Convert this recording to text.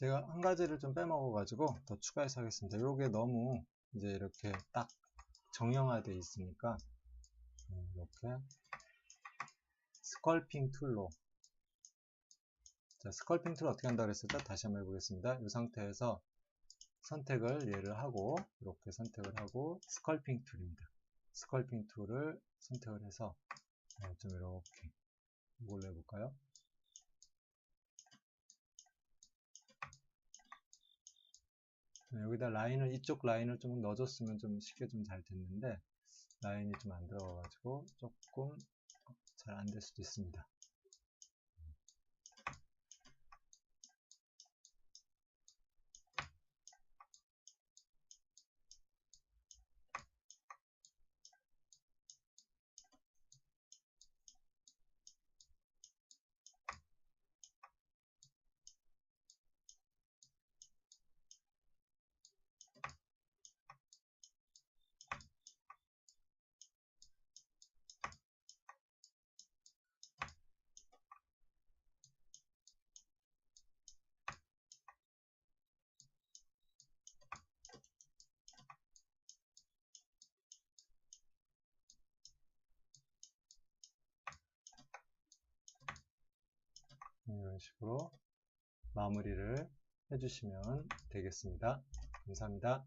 제가 한 가지를 좀 빼먹어 가지고 더 추가해서 하겠습니다 이게 너무 이제 이렇게 딱 정형화되어 있으니까 음, 이렇게 스컬핑 툴로 자, 스컬핑 툴 어떻게 한다고 그랬었죠? 다시 한번 해보겠습니다. 이 상태에서 선택을 얘를 하고 이렇게 선택을 하고 스컬핑 툴입니다. 스컬핑 툴을 선택을 해서 네, 좀 이렇게 뭘 해볼까요? 여기다 라인을 이쪽 라인을 좀 넣어줬으면 좀 쉽게 좀 잘 됐는데 라인이 좀 안 들어가 가지고 조금 잘 안 될 수도 있습니다. 이런 식으로 마무리를 해주시면 되겠습니다. 감사합니다.